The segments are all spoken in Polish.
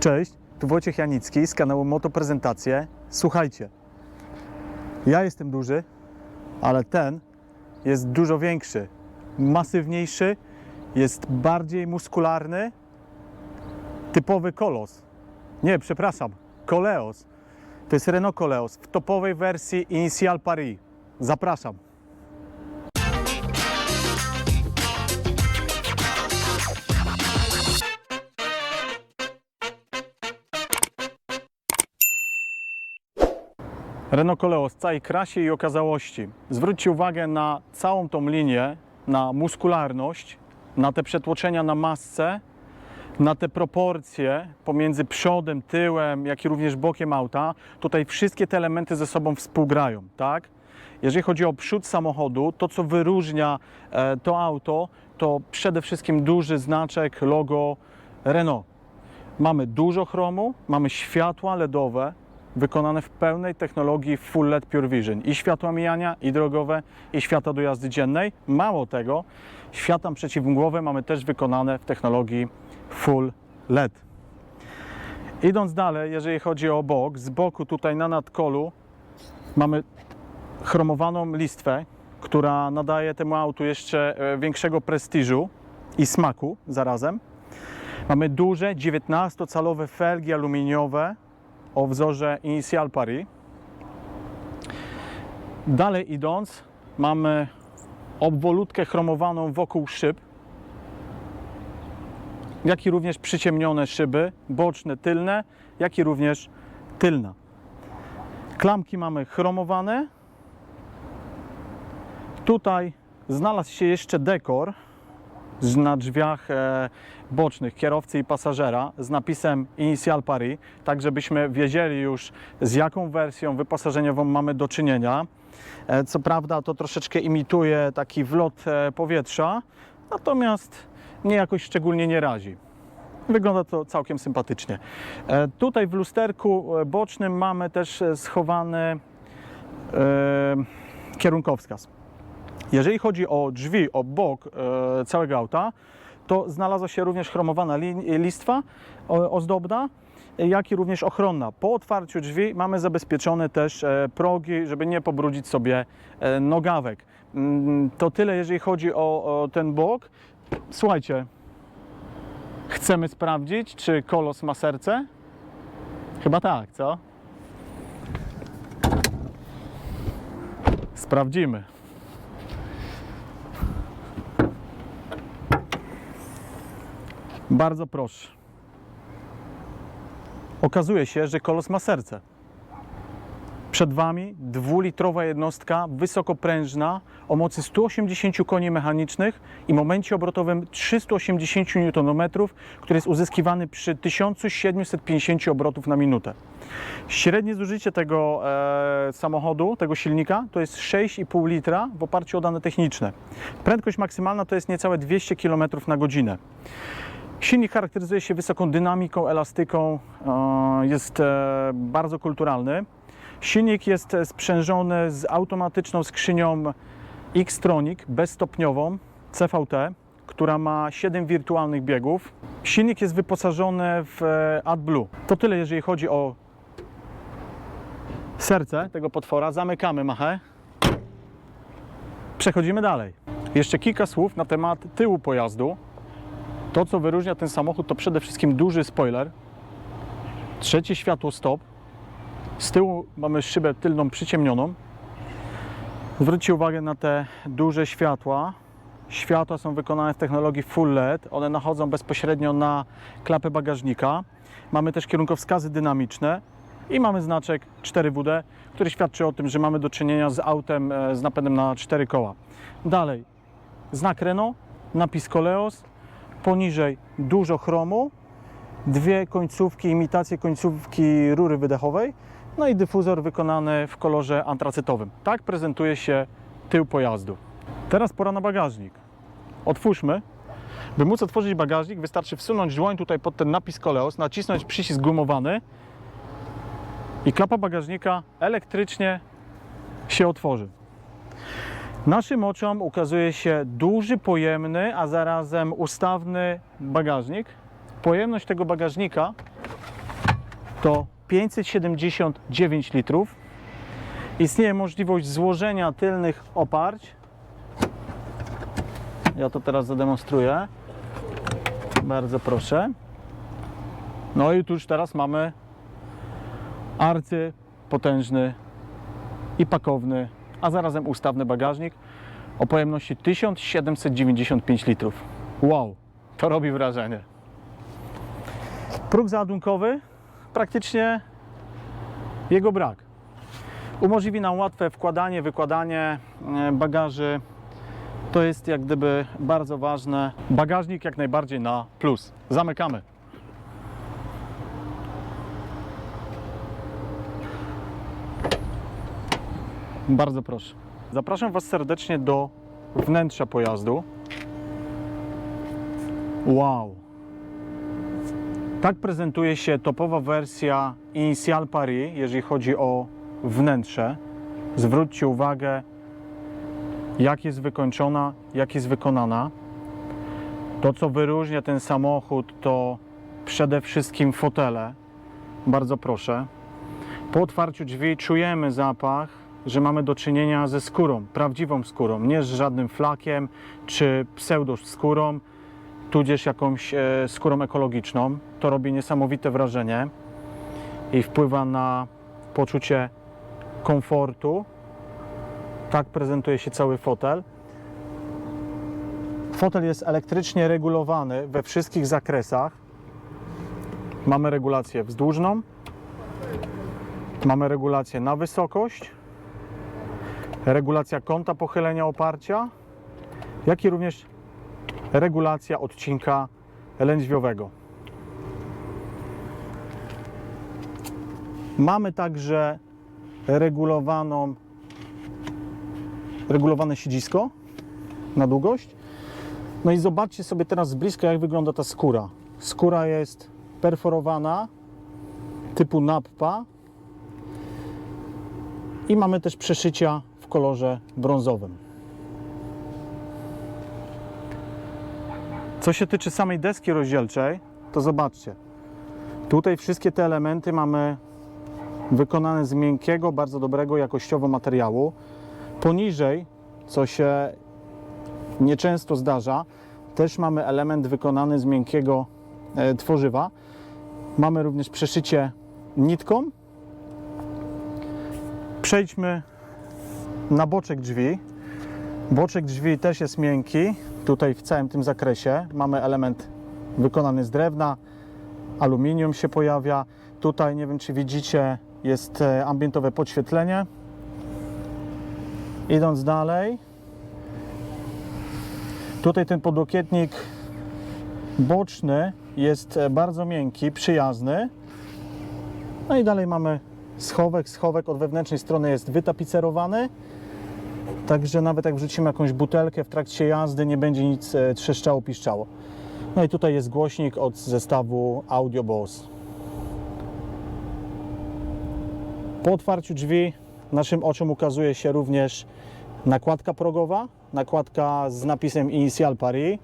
Cześć, tu Wojciech Janicki z kanału Moto Prezentacje. Słuchajcie, ja jestem duży, ale ten jest dużo większy, masywniejszy, jest bardziej muskularny, typowy kolos. Nie, przepraszam, Koleos. To jest Renault Koleos w topowej wersji Initial Paris. Zapraszam. Renault Koleos w całej krasie i okazałości. Zwróćcie uwagę na całą tą linię, na muskularność, na te przetłoczenia na masce, na te proporcje pomiędzy przodem, tyłem, jak i również bokiem auta. Tutaj wszystkie te elementy ze sobą współgrają, tak? Jeżeli chodzi o przód samochodu, to co wyróżnia e, to auto, to przede wszystkim duży znaczek, logo Renault. Mamy dużo chromu, mamy światła LEDowe wykonane w pełnej technologii Full LED Pure Vision. I światła mijania, i drogowe, i światła do jazdy dziennej. Mało tego, światła przeciwmgłowe mamy też wykonane w technologii Full LED. Idąc dalej, jeżeli chodzi o bok, z boku tutaj na nadkolu mamy chromowaną listwę, która nadaje temu autu jeszcze e, większego prestiżu i smaku zarazem. Mamy duże 19-calowe felgi aluminiowe o wzorze Initial Paris. Dalej idąc, mamy obwolutkę chromowaną wokół szyb, jak i również przyciemnione szyby, boczne, tylne, jak i również tylna. Klamki mamy chromowane. Tutaj znalazł się jeszcze dekor na drzwiach e, bocznych kierowcy i pasażera z napisem Initial Paris, tak żebyśmy wiedzieli już z jaką wersją wyposażeniową mamy do czynienia. E, co prawda to troszeczkę imituje taki wlot e, powietrza, natomiast mnie jakoś szczególnie nie razi. Wygląda to całkiem sympatycznie. E, Tutaj w lusterku e, bocznym mamy też e, schowany e, kierunkowskaz. Jeżeli chodzi o drzwi, o bok e, całego auta, to znalazła się również chromowana li- listwa ozdobna, jak i również ochronna. Po otwarciu drzwi mamy zabezpieczone też e, progi, żeby nie pobrudzić sobie e, nogawek. Mm, To tyle, jeżeli chodzi o ten bok. Słuchajcie, chcemy sprawdzić, czy kolos ma serce? Chyba tak, co? Sprawdzimy. Bardzo proszę. Okazuje się, że kolos ma serce. Przed Wami dwulitrowa jednostka wysokoprężna o mocy 180 koni mechanicznych i momencie obrotowym 380 Nm, który jest uzyskiwany przy 1750 obrotów na minutę. Średnie zużycie tego e, samochodu, tego silnika, to jest 6,5 litra w oparciu o dane techniczne. Prędkość maksymalna to jest niecałe 200 km na godzinę. Silnik charakteryzuje się wysoką dynamiką, elastyką, e, jest e, bardzo kulturalny. Silnik jest e, sprzężony z automatyczną skrzynią X-Tronic bezstopniową CVT, która ma 7 wirtualnych biegów. Silnik jest wyposażony w AdBlue. To tyle, jeżeli chodzi o serce tego potwora. Zamykamy machę. Przechodzimy dalej. Jeszcze kilka słów na temat tyłu pojazdu. To, co wyróżnia ten samochód, to przede wszystkim duży spoiler, trzecie światło stop, z tyłu mamy szybę tylną przyciemnioną. Zwróćcie uwagę na te duże światła. Światła są wykonane w technologii Full LED. One nachodzą bezpośrednio na klapę bagażnika. Mamy też kierunkowskazy dynamiczne i mamy znaczek 4WD, który świadczy o tym, że mamy do czynienia z autem e, z napędem na 4 koła. Dalej, znak Renault, napis Coleos, poniżej dużo chromu, dwie końcówki, imitacje końcówki rury wydechowej, no i dyfuzor wykonany w kolorze antracytowym. Tak prezentuje się tył pojazdu. Teraz pora na bagażnik. Otwórzmy. By móc otworzyć bagażnik, wystarczy wsunąć dłoń tutaj pod ten napis Coleos, nacisnąć przycisk gumowany i klapa bagażnika elektrycznie się otworzy. Naszym oczom ukazuje się duży, pojemny, a zarazem ustawny bagażnik. Pojemność tego bagażnika to 579 litrów. Istnieje możliwość złożenia tylnych oparć. Ja to teraz zademonstruję. Bardzo proszę. No i tu już teraz mamy arcy potężny i pakowny, a zarazem ustawny bagażnik o pojemności 1795 litrów. Wow, to robi wrażenie. Próg załadunkowy, praktycznie jego brak. Umożliwi nam łatwe wkładanie, wykładanie e, bagaży. To jest jak gdyby bardzo ważne. Bagażnik jak najbardziej na plus. Zamykamy. Bardzo proszę. Zapraszam Was serdecznie do wnętrza pojazdu. Wow. Tak prezentuje się topowa wersja Initial Paris, jeżeli chodzi o wnętrze. Zwróćcie uwagę, jak jest wykończona, jak jest wykonana. To, co wyróżnia ten samochód, to przede wszystkim fotele. Bardzo proszę. Po otwarciu drzwi czujemy zapach, że mamy do czynienia ze skórą, prawdziwą skórą, nie z żadnym flakiem czy pseudoskórą, tudzież jakąś e, skórą ekologiczną. To robi niesamowite wrażenie i wpływa na poczucie komfortu. Tak prezentuje się cały fotel. Fotel jest elektrycznie regulowany we wszystkich zakresach. Mamy regulację wzdłużną, mamy regulację na wysokość, regulacja kąta pochylenia oparcia, jak i również regulacja odcinka lędźwiowego. Mamy także regulowaną, regulowane siedzisko na długość. No i zobaczcie sobie teraz z bliska, jak wygląda ta skóra. Skóra jest perforowana, typu nappa i mamy też przeszycia kolorze brązowym. Co się tyczy samej deski rozdzielczej, to zobaczcie. Tutaj wszystkie te elementy mamy wykonane z miękkiego, bardzo dobrego jakościowo materiału. Poniżej, co się nieczęsto zdarza, też mamy element wykonany z miękkiego e, tworzywa. Mamy również przeszycie nitką. Przejdźmy na boczek drzwi. Boczek drzwi też jest miękki. Tutaj w całym tym zakresie mamy element wykonany z drewna, aluminium się pojawia. Tutaj nie wiem czy widzicie, jest e, ambientowe podświetlenie. Idąc dalej, tutaj ten podłokietnik boczny jest e, bardzo miękki, przyjazny. No i dalej mamy schowek. Schowek od wewnętrznej strony jest wytapicerowany. Także nawet jak wrzucimy jakąś butelkę w trakcie jazdy, nie będzie nic e, trzeszczało, piszczało. No i tutaj jest głośnik od zestawu Audio Bose. Po otwarciu drzwi naszym oczom ukazuje się również nakładka progowa, nakładka z napisem Initial Paris,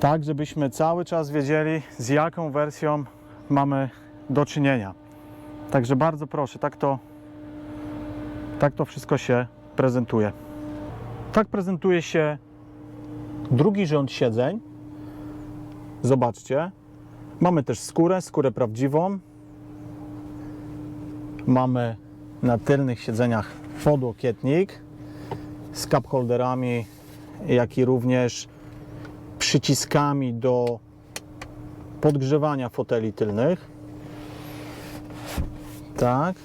tak żebyśmy cały czas wiedzieli z jaką wersją mamy do czynienia. Także bardzo proszę, tak to, tak to wszystko się prezentuje. Tak prezentuje się drugi rząd siedzeń. Zobaczcie. Mamy też skórę, skórę prawdziwą. Mamy na tylnych siedzeniach podłokietnik z cup holderami, jak i również przyciskami do podgrzewania foteli tylnych. Tak.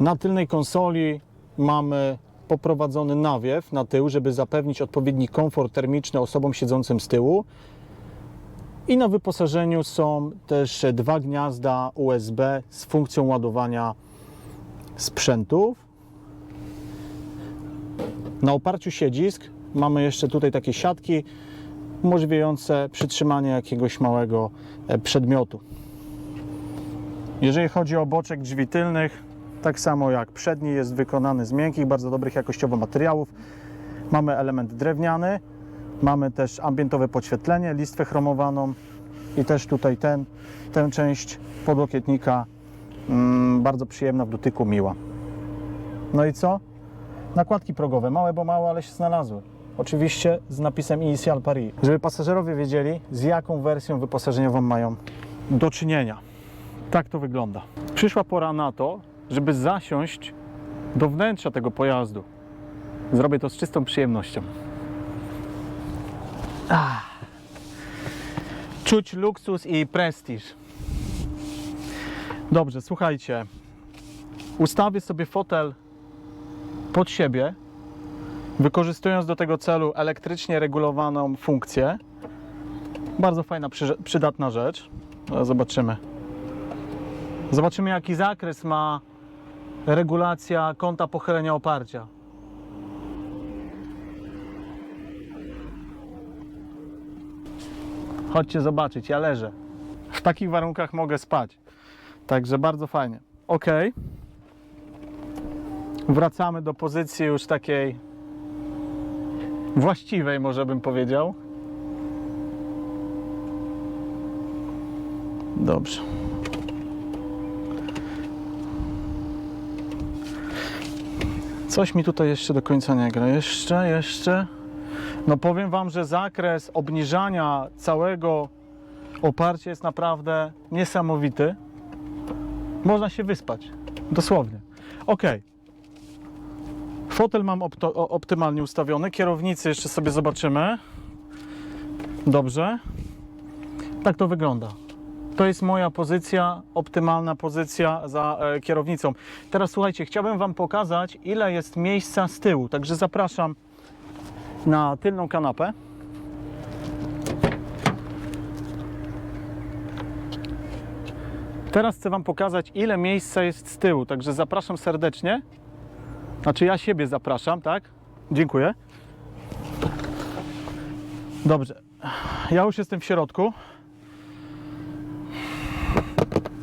Na tylnej konsoli mamy poprowadzony nawiew na tył, żeby zapewnić odpowiedni komfort termiczny osobom siedzącym z tyłu. I na wyposażeniu są też dwa gniazda USB z funkcją ładowania sprzętów. Na oparciu siedzisk mamy jeszcze tutaj takie siatki umożliwiające przytrzymanie jakiegoś małego e, przedmiotu. Jeżeli chodzi o boczek drzwi tylnych, tak samo jak przedni jest wykonany z miękkich, bardzo dobrych jakościowo materiałów. Mamy element drewniany, mamy też ambientowe podświetlenie, listwę chromowaną. i też tutaj ten, tę część podłokietnika mm, bardzo przyjemna w dotyku, miła. No i co? Nakładki progowe, małe bo małe, ale się znalazły. Oczywiście z napisem Initial Paris, żeby pasażerowie wiedzieli, z jaką wersją wyposażeniową mają do czynienia. Tak to wygląda. Przyszła pora na to, żeby zasiąść do wnętrza tego pojazdu. Zrobię to z czystą przyjemnością. Ah. Czuć luksus i prestiż. Dobrze, słuchajcie. Ustawię sobie fotel pod siebie, wykorzystując do tego celu elektrycznie regulowaną funkcję. Bardzo fajna, przy- przydatna rzecz. Zobaczymy. Zobaczymy, jaki zakres ma regulacja kąta pochylenia oparcia. Chodźcie zobaczyć, ja leżę. W takich warunkach mogę spać. Także bardzo fajnie. Ok. Wracamy do pozycji już takiej właściwej, może bym powiedział. Dobrze. Coś mi tutaj jeszcze do końca nie gra. Jeszcze, jeszcze. No powiem Wam, że zakres obniżania całego oparcia jest naprawdę niesamowity. Można się wyspać. Dosłownie. Ok. Fotel mam optymalnie ustawiony. Kierownicy jeszcze sobie zobaczymy. Dobrze. Tak to wygląda. To jest moja pozycja, optymalna pozycja za e, kierownicą. Teraz słuchajcie, chciałbym Wam pokazać, ile jest miejsca z tyłu. Także zapraszam na tylną kanapę. Teraz chcę Wam pokazać, ile miejsca jest z tyłu. Także zapraszam serdecznie. Znaczy, ja siebie zapraszam, tak? Dziękuję. Dobrze. Ja już jestem w środku.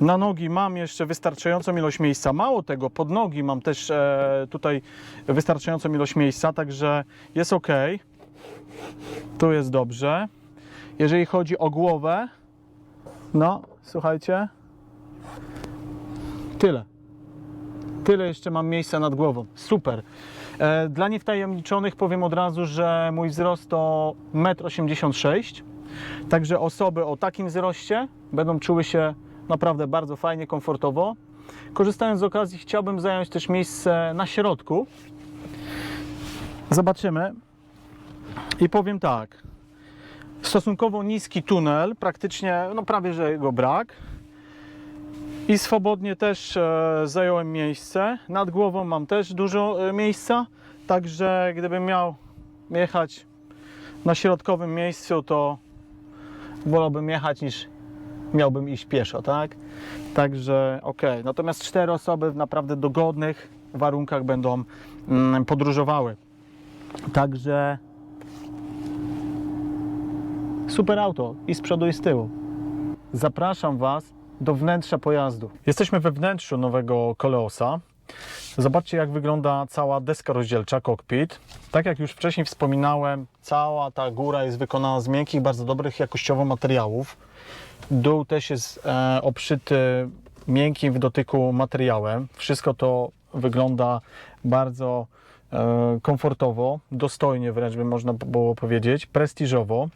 Na nogi mam jeszcze wystarczającą ilość miejsca. Mało tego, pod nogi mam też e, tutaj wystarczającą ilość miejsca, także jest ok. Tu jest dobrze. Jeżeli chodzi o głowę, no słuchajcie, tyle. Tyle jeszcze mam miejsca nad głową. Super. E, Dla niewtajemniczonych powiem od razu, że mój wzrost to 1,86 m. Także osoby o takim wzroście będą czuły się naprawdę bardzo fajnie, komfortowo. Korzystając z okazji, chciałbym zająć też miejsce na środku. Zobaczymy. I powiem tak. Stosunkowo niski tunel, praktycznie, no prawie że jego brak. I swobodnie też e, zająłem miejsce. Nad głową mam też dużo e, miejsca, także gdybym miał jechać na środkowym miejscu, to wolałbym jechać niż miałbym iść pieszo, tak? Także ok. Natomiast cztery osoby w naprawdę dogodnych warunkach będą mm, podróżowały. Także super auto i z przodu i z tyłu. Zapraszam Was do wnętrza pojazdu. Jesteśmy we wnętrzu nowego Koleosa. Zobaczcie, jak wygląda cała deska rozdzielcza, cockpit. Tak jak już wcześniej wspominałem, cała ta góra jest wykonana z miękkich, bardzo dobrych jakościowo materiałów. Dół też jest e, obszyty miękkim w dotyku materiałem. Wszystko to wygląda bardzo e, komfortowo, dostojnie wręcz by można było powiedzieć, prestiżowo.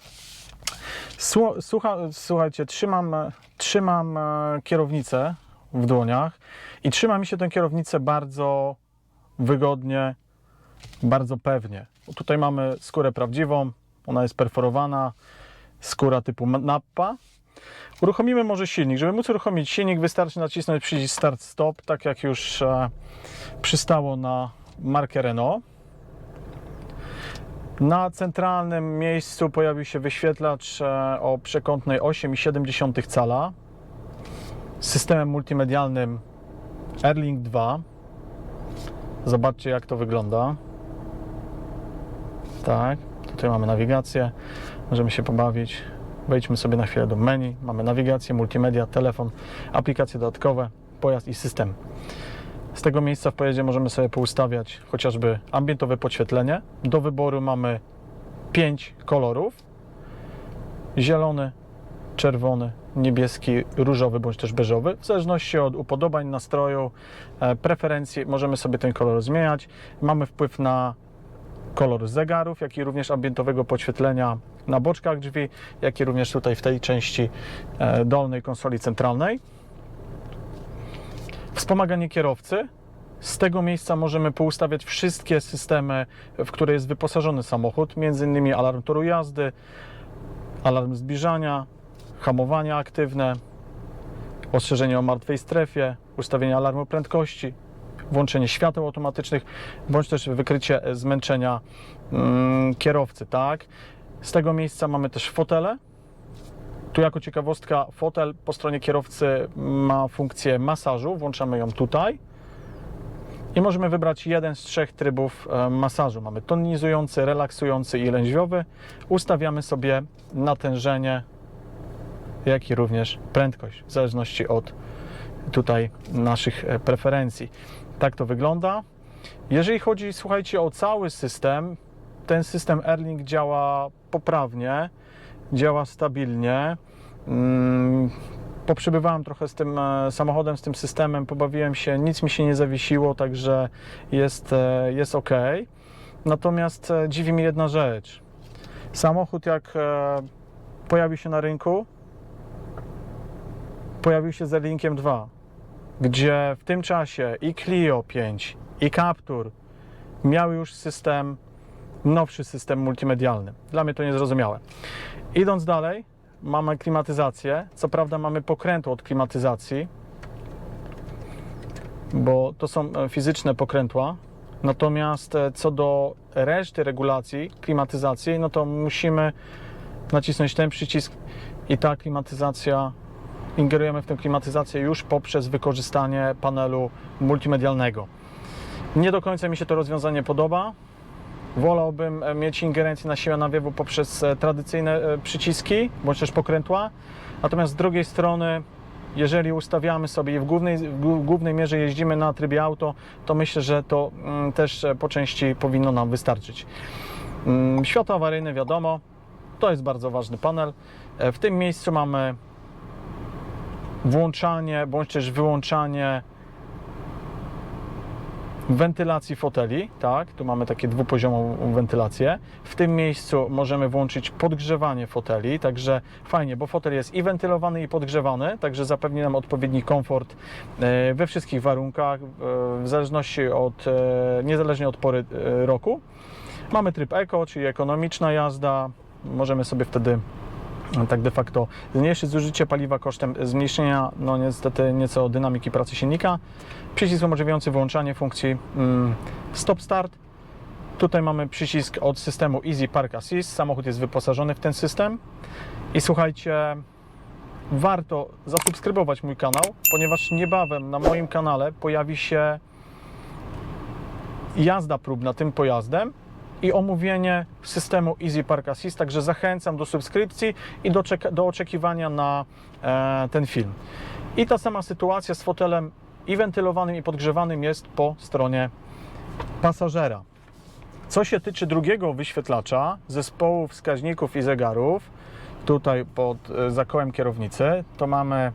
Słu- Słucha, słuchajcie, trzymam, trzymam e, kierownicę w dłoniach i trzyma mi się tę kierownicę bardzo wygodnie, bardzo pewnie. Tutaj mamy skórę prawdziwą, ona jest perforowana, skóra typu nappa. Uruchomimy może silnik. Żeby móc uruchomić silnik, wystarczy nacisnąć przycisk Start Stop, tak jak już e, przystało na markę Renault. Na centralnym miejscu pojawił się wyświetlacz e, o przekątnej 8,7 cala z systemem multimedialnym Airlink 2. Zobaczcie jak to wygląda. Tak, tutaj mamy nawigację. Możemy się pobawić. Wejdźmy sobie na chwilę do menu. Mamy nawigację, multimedia, telefon, aplikacje dodatkowe, pojazd i system. Z tego miejsca w pojeździe możemy sobie poustawiać chociażby ambientowe podświetlenie. Do wyboru mamy 5 kolorów: zielony, czerwony, niebieski, różowy bądź też beżowy. W zależności od upodobań, nastroju, e, preferencji możemy sobie ten kolor zmieniać. Mamy wpływ na kolor zegarów, jak i również ambientowego podświetlenia na boczkach drzwi, jak i również tutaj w tej części e, dolnej konsoli centralnej. Wspomaganie kierowcy. Z tego miejsca możemy poustawiać wszystkie systemy, w które jest wyposażony samochód, innymi alarm toru jazdy, alarm zbliżania, hamowanie aktywne, ostrzeżenie o martwej strefie, ustawienie alarmu prędkości, włączenie świateł automatycznych, bądź też wykrycie zmęczenia mm, kierowcy, tak? Z tego miejsca mamy też fotele. Tu jako ciekawostka fotel po stronie kierowcy ma funkcję masażu, włączamy ją tutaj. I możemy wybrać jeden z trzech trybów e, masażu. Mamy tonizujący, relaksujący i lędźwiowy. Ustawiamy sobie natężenie, jak i również prędkość, w zależności od tutaj naszych e, preferencji. Tak to wygląda. Jeżeli chodzi, słuchajcie, o cały system, ten system Airlink działa poprawnie, działa stabilnie. Mm, Poprzebywałem trochę z tym e, samochodem, z tym systemem, pobawiłem się, nic mi się nie zawiesiło, także jest, e, jest ok. Natomiast e, dziwi mnie jedna rzecz. Samochód, jak pojawił się na rynku, pojawił się z Airlinkiem 2 gdzie w tym czasie i Clio 5, i Captur miały już system, nowszy system multimedialny. Dla mnie to niezrozumiałe. Idąc dalej, mamy klimatyzację. Co prawda mamy pokrętło od klimatyzacji, bo to są e, fizyczne pokrętła. Natomiast e, co do reszty regulacji klimatyzacji, no to musimy nacisnąć ten przycisk i ta klimatyzacja ingerujemy w tę klimatyzację już poprzez wykorzystanie panelu multimedialnego. Nie do końca mi się to rozwiązanie podoba. Wolałbym e, mieć ingerencję na siłę nawiewu poprzez e, tradycyjne e, przyciski bądź też pokrętła. Natomiast z drugiej strony, jeżeli ustawiamy sobie i w głównej, w głó- głównej mierze jeździmy na trybie auto, to myślę, że to mm, też po części powinno nam wystarczyć. Mm, Światło awaryjne, wiadomo, to jest bardzo ważny panel. W tym miejscu mamy włączanie bądź też wyłączanie wentylacji foteli, tak, tu mamy takie dwupoziomową wentylację. W tym miejscu możemy włączyć podgrzewanie foteli, także fajnie, bo fotel jest i wentylowany i podgrzewany, także zapewni nam odpowiedni komfort e, we wszystkich warunkach, e, w zależności od, e, niezależnie od pory roku. Mamy tryb Eco, czyli ekonomiczna jazda, możemy sobie wtedy tak de facto zmniejszyć zużycie paliwa kosztem zmniejszenia, no niestety nieco dynamiki pracy silnika. Przycisk umożliwiający wyłączanie funkcji mm, Stop Start. Tutaj mamy przycisk od systemu Easy Park Assist. Samochód jest wyposażony w ten system. I słuchajcie, warto zasubskrybować mój kanał, ponieważ niebawem na moim kanale pojawi się jazda próbna tym pojazdem i omówienie systemu Easy Park Assist, także zachęcam do subskrypcji i do, do oczekiwania na e, ten film. I ta sama sytuacja z fotelem i wentylowanym i podgrzewanym jest po stronie pasażera. Co się tyczy drugiego wyświetlacza, zespołu wskaźników i zegarów, tutaj pod e, zakołem kierownicy, to mamy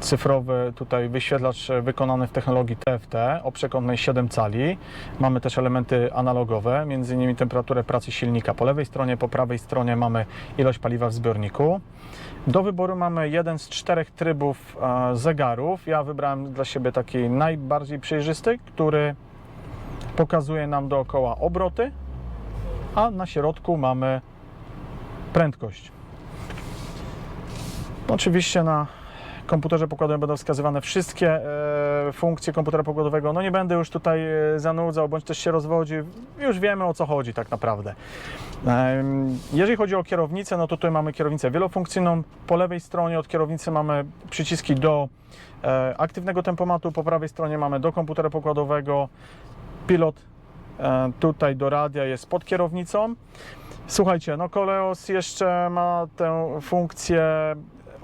cyfrowy tutaj wyświetlacz e, wykonany w technologii TFT o przekątnej 7 cali. Mamy też elementy analogowe, między innymi temperaturę pracy silnika po lewej stronie, po prawej stronie mamy ilość paliwa w zbiorniku. Do wyboru mamy jeden z czterech trybów e, zegarów. Ja wybrałem dla siebie taki najbardziej przejrzysty, który pokazuje nam dookoła obroty, a na środku mamy prędkość. Oczywiście na komputerze pokładowym będą wskazywane wszystkie e, funkcje komputera pokładowego. No nie będę już tutaj e, zanudzał, bądź też się rozwodził. Już wiemy o co chodzi tak naprawdę. Jeżeli chodzi o kierownicę, no to tutaj mamy kierownicę wielofunkcyjną. Po lewej stronie od kierownicy mamy przyciski do e, aktywnego tempomatu, po prawej stronie mamy do komputera pokładowego. Pilot tutaj do radia jest pod kierownicą. Słuchajcie, no Koleos jeszcze ma tę funkcję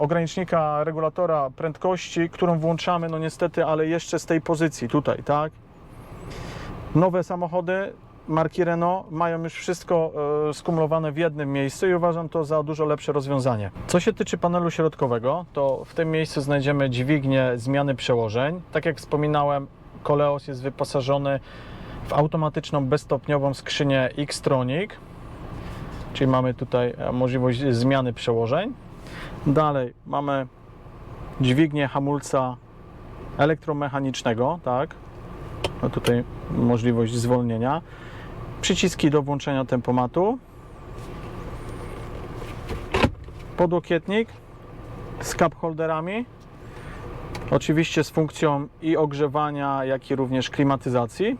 ogranicznika regulatora prędkości, którą włączamy, no niestety, ale jeszcze z tej pozycji tutaj, tak? Nowe samochody marki Renault mają już wszystko e, skumulowane w jednym miejscu i uważam to za dużo lepsze rozwiązanie. Co się tyczy panelu środkowego, to w tym miejscu znajdziemy dźwignię zmiany przełożeń. Tak jak wspominałem, Koleos jest wyposażony w automatyczną bezstopniową skrzynię X-Tronic, czyli mamy tutaj e, możliwość zmiany przełożeń. Dalej mamy dźwignię hamulca elektromechanicznego, tak? No tutaj możliwość zwolnienia. Przyciski do włączenia tempomatu. Podłokietnik z cup holderami. Oczywiście z funkcją i ogrzewania, jak i również klimatyzacji.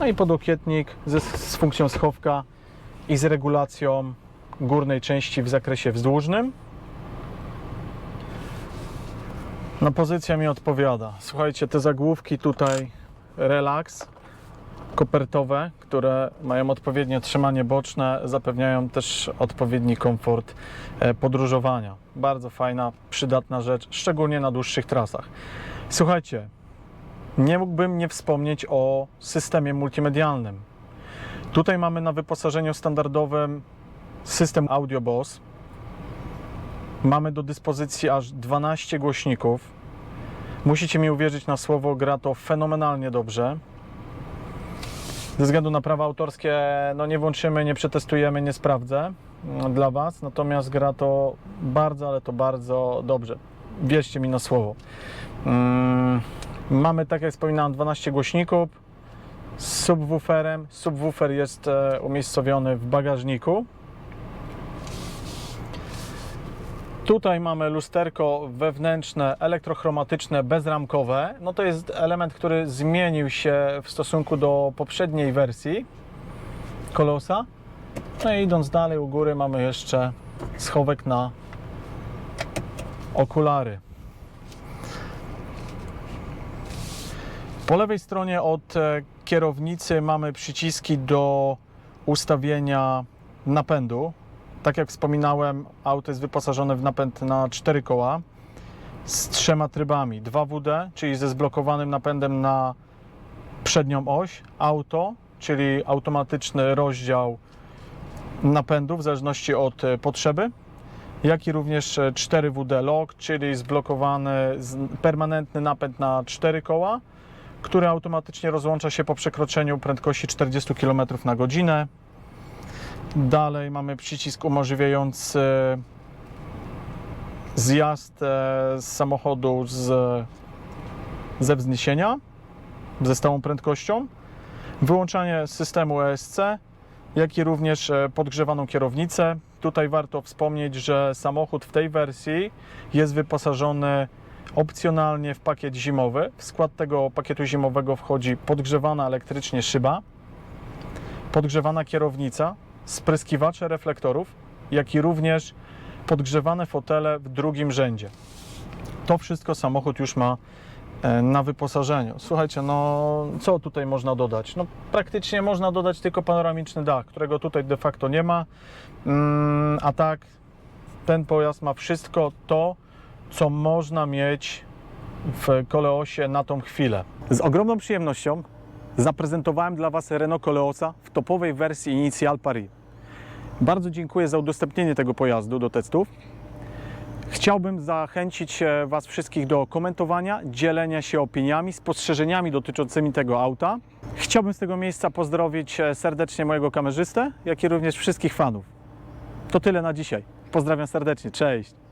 No i podłokietnik ze, z funkcją schowka i z regulacją górnej części w zakresie wzdłużnym. No pozycja mi odpowiada. Słuchajcie, te zagłówki tutaj relax kopertowe, które mają odpowiednie trzymanie boczne, zapewniają też odpowiedni komfort e, podróżowania. Bardzo fajna, przydatna rzecz, szczególnie na dłuższych trasach. Słuchajcie, nie mógłbym nie wspomnieć o systemie multimedialnym. Tutaj mamy na wyposażeniu standardowym system Audio Boss. Mamy do dyspozycji aż 12 głośników. Musicie mi uwierzyć na słowo, gra to fenomenalnie dobrze. Ze względu na prawa autorskie, no nie włączymy, nie przetestujemy, nie sprawdzę mm, dla Was. Natomiast gra to bardzo, ale to bardzo dobrze. Wierzcie mi na słowo. Mm, mamy, tak jak wspominałem, 12 głośników z subwooferem. Subwoofer jest e, umiejscowiony w bagażniku. Tutaj mamy lusterko wewnętrzne, elektrochromatyczne, bezramkowe. No to jest element, który zmienił się w stosunku do poprzedniej wersji Kolosa. No i idąc dalej u góry mamy jeszcze schowek na okulary. Po lewej stronie od e, kierownicy mamy przyciski do ustawienia napędu. Tak jak wspominałem, auto jest wyposażone w napęd na 4 koła z trzema trybami. 2WD, czyli ze zblokowanym napędem na przednią oś, auto, czyli automatyczny rozdział napędu w zależności od e, potrzeby, jak i również e, 4WD lock, czyli zblokowany permanentny napęd na 4 koła, który automatycznie rozłącza się po przekroczeniu prędkości 40 km na godzinę. Dalej mamy przycisk umożliwiający zjazd e, z samochodu z, ze wzniesienia ze stałą prędkością, wyłączanie systemu ESC, jak i również e, podgrzewaną kierownicę. Tutaj warto wspomnieć, że samochód w tej wersji jest wyposażony opcjonalnie w pakiet zimowy. W skład tego pakietu zimowego wchodzi podgrzewana elektrycznie szyba, podgrzewana kierownica, spryskiwacze reflektorów, jak i również podgrzewane fotele w drugim rzędzie. To wszystko samochód już ma e, na wyposażeniu. Słuchajcie, no co tutaj można dodać? No praktycznie można dodać tylko panoramiczny dach, którego tutaj de facto nie ma. Mm, a tak ten pojazd ma wszystko to, co można mieć w Koleosie na tą chwilę. Z ogromną przyjemnością zaprezentowałem dla Was Renault Koleosa w topowej wersji Initial Paris. Bardzo dziękuję za udostępnienie tego pojazdu do testów. Chciałbym zachęcić e, Was wszystkich do komentowania, dzielenia się opiniami, spostrzeżeniami dotyczącymi tego auta. Chciałbym z tego miejsca pozdrowić e, serdecznie mojego kamerzystę, jak i również wszystkich fanów. To tyle na dzisiaj. Pozdrawiam serdecznie. Cześć.